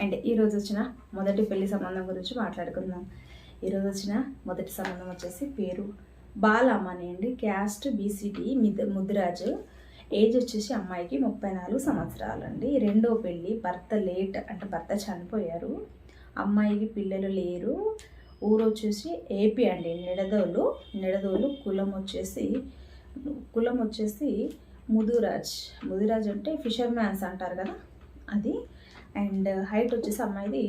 And ఈరోజు వచ్చిన మొదటి పెళ్ళి సంబంధం గురించి మాట్లాడుకుందాం. ఈరోజు వచ్చిన మొదటి సంబంధం వచ్చేసి పేరు బాలమ్మని అండి. క్యాస్ట్ బీసీటీ మిద్ ముద్రాజ్ ఏజ్ వచ్చేసి అమ్మాయికి ముప్పై నాలుగు సంవత్సరాలు అండి. రెండో పెళ్ళి భర్త లేట్ అంటే భర్త చనిపోయారు. అమ్మాయికి పిల్లలు లేరు. ఊరు వచ్చేసి ఏపీ అండి. నిడదోలు నిడదోలు కులం వచ్చేసి కులం వచ్చేసి ముదురాజ్. ముదిరాజ్ అంటే ఫిషర్ మ్యాన్స్ అంటారు కదా? అది అండ్ హైట్ వచ్చేసి అమ్మాయిది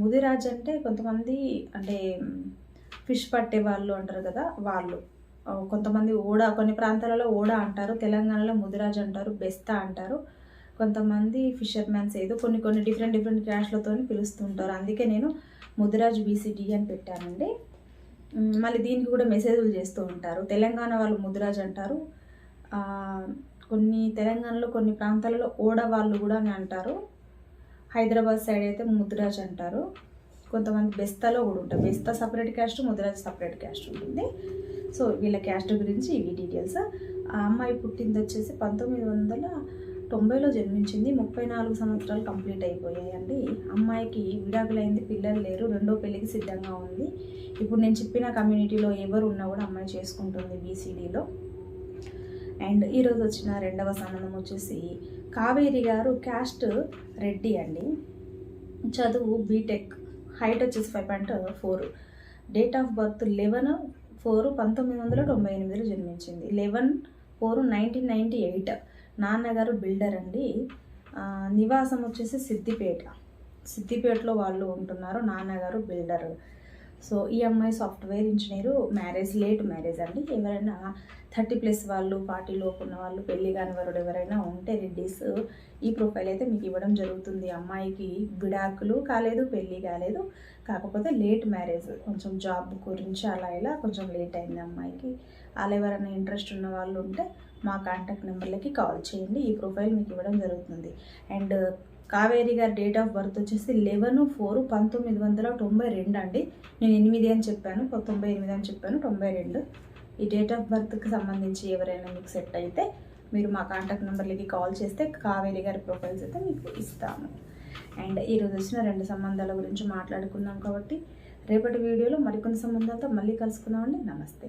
ముదిరాజ్ అంటే కొంతమంది అంటే ఫిష్ పట్టే వాళ్ళు అంటారు కదా వాళ్ళు. కొంతమంది ఓడ కొన్ని ప్రాంతాలలో ఓడ అంటారు తెలంగాణలో ముదిరాజ్ అంటారు బెస్తా అంటారు. కొంతమంది ఫిషర్ ఏదో కొన్ని కొన్ని డిఫరెంట్ డిఫరెంట్ క్యాష్లతో పిలుస్తుంటారు. అందుకే నేను ముదిరాజ్ బీసీడీ అని పెట్టానండి. మళ్ళీ దీనికి కూడా మెసేజ్లు చేస్తూ ఉంటారు. తెలంగాణ వాళ్ళు ముదిరాజ్ అంటారు. కొన్ని తెలంగాణలో కొన్ని ప్రాంతాలలో ఓడ వాళ్ళు కూడా అని అంటారు. హైదరాబాద్ సైడ్ అయితే ముద్రాజ్ అంటారు. కొంతమంది బెస్తాలో కూడా ఉంటారు. Besta separate caste Mudiraj separate caste ఉంటుంది. సో వీళ్ళ క్యాస్ట్ గురించి ఇవి డీటెయిల్స్. ఆ అమ్మాయి పుట్టింది వచ్చేసి పంతొమ్మిది వందల తొంభైలో జన్మించింది. ముప్పై నాలుగు సంవత్సరాలు కంప్లీట్ అయిపోయాయండి అమ్మాయికి విడాకులైంది పిల్లలు లేరు. రెండో పెళ్ళికి సిద్ధంగా ఉంది. ఇప్పుడు నేను చెప్పిన కమ్యూనిటీలో ఎవరు ఉన్నా కూడా అమ్మాయి చేసుకుంటుంది బీసీడీలో అండ్ ఈరోజు వచ్చిన రెండవ సంబంధం వచ్చేసి కావేరి గారు క్యాస్ట్ రెడ్డి అండి. చదువు బీటెక్ హైట్ వచ్చేసి five point four date of birth eleven four పంతొమ్మిది వందల తొంభై ఎనిమిదిలో జన్మించింది. Eleven four nineteen ninety eight నాన్నగారు బిల్డర్ అండి. నివాసం వచ్చేసి సిద్దిపేట. సిద్దిపేటలో వాళ్ళు ఉంటున్నారు నాన్నగారు బిల్డర్. సో ఈ అమ్మాయి software engineer marriage late marriage అండి. ఎవరైనా థర్టీ ప్లస్ వాళ్ళు పార్టీలోపు ఉన్న వాళ్ళు పెళ్ళి కాని వారు ఎవరైనా ఉంటే రెడ్డీస్ ఈ ప్రొఫైల్ అయితే మీకు ఇవ్వడం జరుగుతుంది. అమ్మాయికి విడాకులు కాలేదు పెళ్ళి కాలేదు. కాకపోతే లేట్ మ్యారేజ్ కొంచెం జాబ్ గురించి అలా ఇలా కొంచెం లేట్ అయింది అమ్మాయికి. అలా ఎవరైనా ఇంట్రెస్ట్ ఉన్న వాళ్ళు ఉంటే మా కాంటాక్ట్ నెంబర్లకి కాల్ చేయండి. ఈ ప్రొఫైల్ మీకు ఇవ్వడం జరుగుతుంది. అండ్ కావేరి గారి డేట్ ఆఫ్ బర్త్ వచ్చేసి లెవెన్ ఫోర్ పంతొమ్మిది వందల తొంభై రెండు అండి. నేను ఎనిమిది అని చెప్పాను తొంభై ఎనిమిది అని చెప్పాను తొంభై రెండు. ఈ డేట్ ఆఫ్ బర్త్కి సంబంధించి ఎవరైనా మీకు సెట్ అయితే మీరు మా కాంటాక్ట్ నెంబర్లకి కాల్ చేస్తే కావేరి గారి ప్రొఫైల్స్ అయితే మీకు ఇస్తాము. అండ్ ఈరోజు వచ్చిన రెండు సంబంధాల గురించి మాట్లాడుకున్నాం కాబట్టి రేపటి వీడియోలో మరికొన్ని సంబంధాలతో మళ్ళీ కలుసుకుందామండి. నమస్తే.